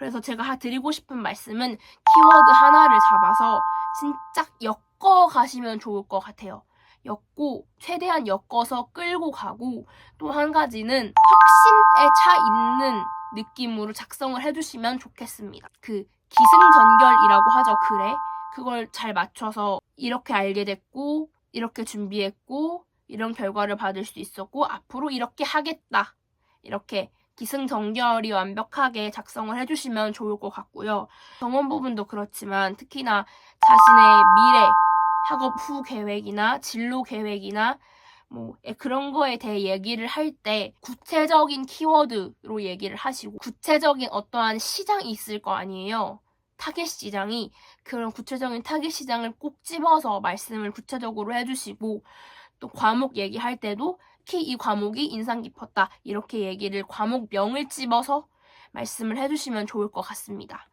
그래서 제가 하- 드리고 싶은 말씀은 키워드 하나를 잡아서 진짜 엮어 가시면 좋을 것 같아요. 엮고 최대한 엮어서 끌고 가고 또 한 가지는 확신에 차 있는 느낌으로 작성을 해주시면 좋겠습니다. 그 기승전결이라고 하죠 글에 그걸 잘 맞춰서 이렇게 알게 됐고 이렇게 준비했고 이런 결과를 받을 수 있었고 앞으로 이렇게 하겠다 이렇게 기승전결이 완벽하게 작성을 해주시면 좋을 것 같고요. 경험 부분도 그렇지만 특히나 자신의 미래 학업 후 계획이나 진로 계획이나 뭐 에, 그런 거에 대해 얘기를 할 때 구체적인 키워드로 얘기를 하시고 구체적인 어떠한 시장이 있을 거 아니에요. 타겟 시장이 그런 구체적인 타겟 시장을 꼭 집어서 말씀을 구체적으로 해주시고 또 과목 얘기할 때도 특히 이 과목이 인상 깊었다 이렇게 얘기를 과목명을 집어서 말씀을 해주시면 좋을 것 같습니다.